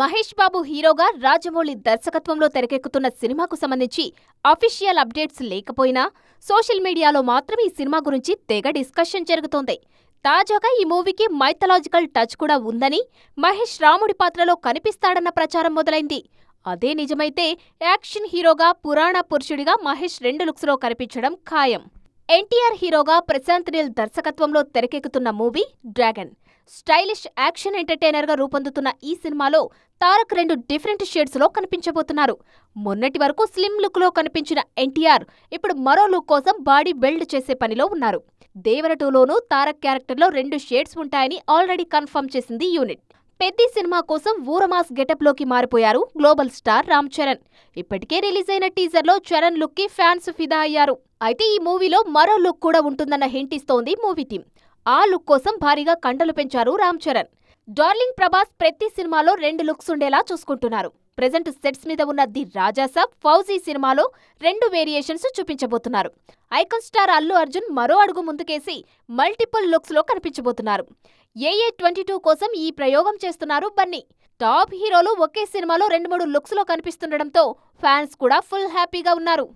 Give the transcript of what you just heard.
మహేష్ బాబు హీరోగా రాజమౌళి దర్శకత్వంలో తెరకెక్కుతున్న సినిమాకు సంబంధించి అఫీషియల్ అప్డేట్స్ లేకపోయినా సోషల్ మీడియాలో మాత్రం ఈ సినిమా గురించి తెగ డిస్కషన్ జరుగుతోంది. తాజాగా ఈ మూవీకి మైథలాజికల్ టచ్ కూడా ఉందని మహేష్ రాముడి పాత్రలో కనిపిస్తాడన్న ప్రచారం మొదలైంది. అదే నిజమైతే యాక్షన్ హీరోగా పురాణ పురుషుడిగా మహేష్ రెండు లుక్స్లో కనిపించడం ఖాయం. ఎన్టీఆర్ హీరోగా ప్రశాంత్ నీల్ దర్శకత్వంలో తెరకెక్కుతున్న మూవీ డ్రాగన్. స్టైలిష్ యాక్షన్ ఎంటర్టైనర్గా రూపొందుతున్న ఈ సినిమాలో తారక్ రెండు డిఫరెంట్ షేడ్స్లో కనిపించబోతున్నారు. మొన్నటి వరకు స్లిమ్ లుక్లో కనిపించిన ఎన్టీఆర్ ఇప్పుడు మరో లుక్ కోసం బాడీ బిల్డ్ చేసే పనిలో ఉన్నారు. దేవర టూలోనూ తారక్ క్యారెక్టర్లో రెండు షేడ్స్ ఉంటాయని ఆల్రెడీ కన్ఫర్మ్ చేసింది యూనిట్. పెద్ద సినిమా కోసం ఊరమాస్ గెటప్లోకి మారిపోయారు గ్లోబల్ స్టార్ రామ్ చరణ్. ఇప్పటికే రిలీజ్ అయిన టీజర్లో చరణ్ లుక్కి ఫ్యాన్స్ ఫిదా అయ్యారు. అయితే ఈ మూవీలో మరో లుక్ కూడా ఉంటుందన్న హింట్ ఇస్తోంది మూవీ టీం ఆ లుక్ కోసం భారీగా కండలు పెంచారు రామ్ చరణ్. డార్లింగ్ ప్రభాస్ ప్రతి సినిమాలో రెండు లుక్స్ ఉండేలా చూసుకుంటున్నారు. ప్రెజెంట్ సెట్స్ మీద ఉన్న ది రాజాసాబ్ ఫౌజీ సినిమాలో రెండు వేరియేషన్స్ చూపించబోతున్నారు. ఐకాన్ స్టార్ అల్లు అర్జున్ మరో అడుగు ముందుకేసి మల్టిపుల్ లుక్స్లో కనిపించబోతున్నారు. ఏఏ ట్వంటీ టూ కోసం ఈ ప్రయోగం చేస్తున్నారు బన్నీ. టాప్ హీరోలు ఒకే సినిమాలో రెండు మూడు లుక్స్లో కనిపిస్తుండటంతో ఫ్యాన్స్ కూడా ఫుల్ హ్యాపీగా ఉన్నారు.